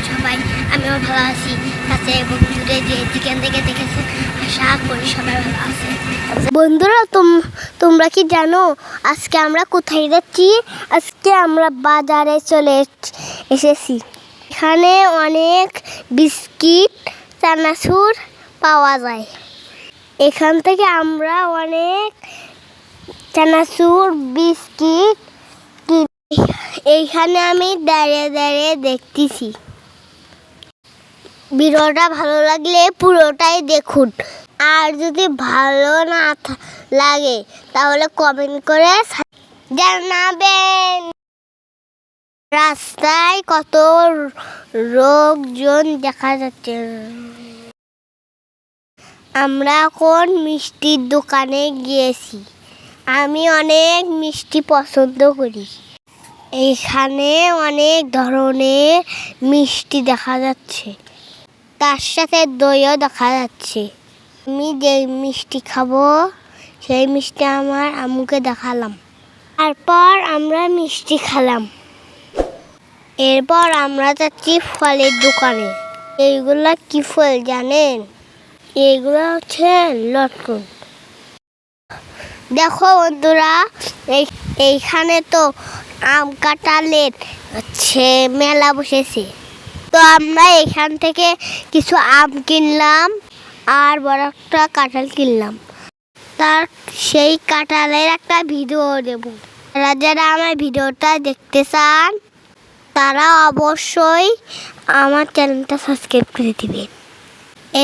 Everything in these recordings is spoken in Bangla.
সবাই? আমিও কাছে বন্ধুরা, তোম, তোমরা কি জানো, আজকে আমরা কোথায় যাচ্ছি? আজকে আমরা বাজারে চলে এস- এসেছি। এখানে অনেক বিস্কিট, চানাচুর পাওয়া যায়। এখান থেকে আমরা অনেক চানাচুর, বিস্কিট এইখানে আমি দাঁড়িয়ে দাঁড়িয়ে দেখতেছি। ভিডিওটা ভালো লাগলে পুরোটাই দেখুন। আর যদি ভালো না লাগে, তাহলে কমেন্ট করে জানাবেন। রাস্তায় কত লোকজন দেখা যাচ্ছে। আমরা এখন মিষ্টির দোকানে গিয়েছি? আমি অনেক মিষ্টি পছন্দ করি। এইখানে অনেক ধরনের মিষ্টি দেখা যাচ্ছে। তার সাথে দইও দেখা যাচ্ছে। আমি যে মিষ্টি খাব, সেই মিষ্টি আমার আম্মুকে দেখালাম। তারপর আমরা মিষ্টি খেলাম। এরপর আমরা যাচ্ছি ফলের দোকানে। এইগুলা কি ফল জানেন? এইগুলো হচ্ছে লটকন। দেখো বন্ধুরা, এই এইখানে তো আম কাঁঠালের হচ্ছে মেলা বসেছে। তো আমরা এখান থেকে কিছু আম কিনলাম আর বড় একটা কাঁঠাল কিনলাম। তার সেই কাঁঠালের একটা ভিডিও দেব। যারা যারা আমার ভিডিওটা দেখতে চান, তারা অবশ্যই আমার চ্যানেলটা সাবস্ক্রাইব করে দিবেন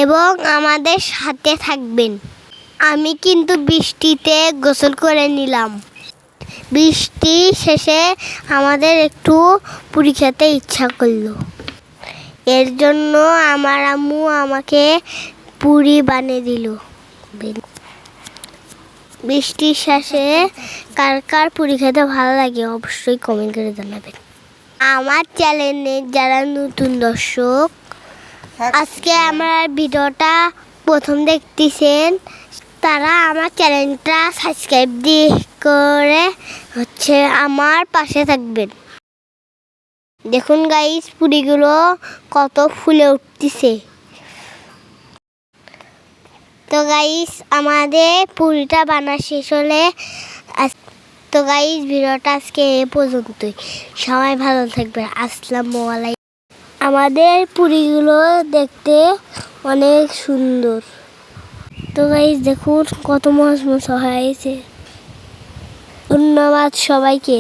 এবং আমাদের সাথে থাকবেন। আমি কিন্তু বৃষ্টিতে গোসল করে নিলাম। বৃষ্টি শেষে আমাদের একটু পুরি খেতে ইচ্ছা করল। এর জন্য আমার আম্মু আমাকে পুরি বানিয়ে দিল। বৃষ্টির শেষে কার কার পুরি খেতে ভালো লাগে অবশ্যই কমেন্ট করে জানাবেন। আমার চ্যানেলে যারা নতুন দর্শক, আজকে আমার ভিডিওটা প্রথম দেখতেছেন তারা আমার চ্যানেলটা সাবস্ক্রাইব দিয়ে করে হচ্ছে আমার পাশে থাকবেন। দেখুন গাইস পুরিগুলো কত ফুলে উঠতেছে। তো গাইস আমাদের পুরিটা বানা শেষ হলে তো গাইস ভিডিওটা আজকে এ পর্যন্তই। সবাই ভালো থাকবে আসসালামু আলাইকুম। আমাদের পুরিগুলো দেখতে অনেক সুন্দর। তো গাইজ দেখুন কত মজ মশা হয়েছে। ধন্যবাদ সবাইকে।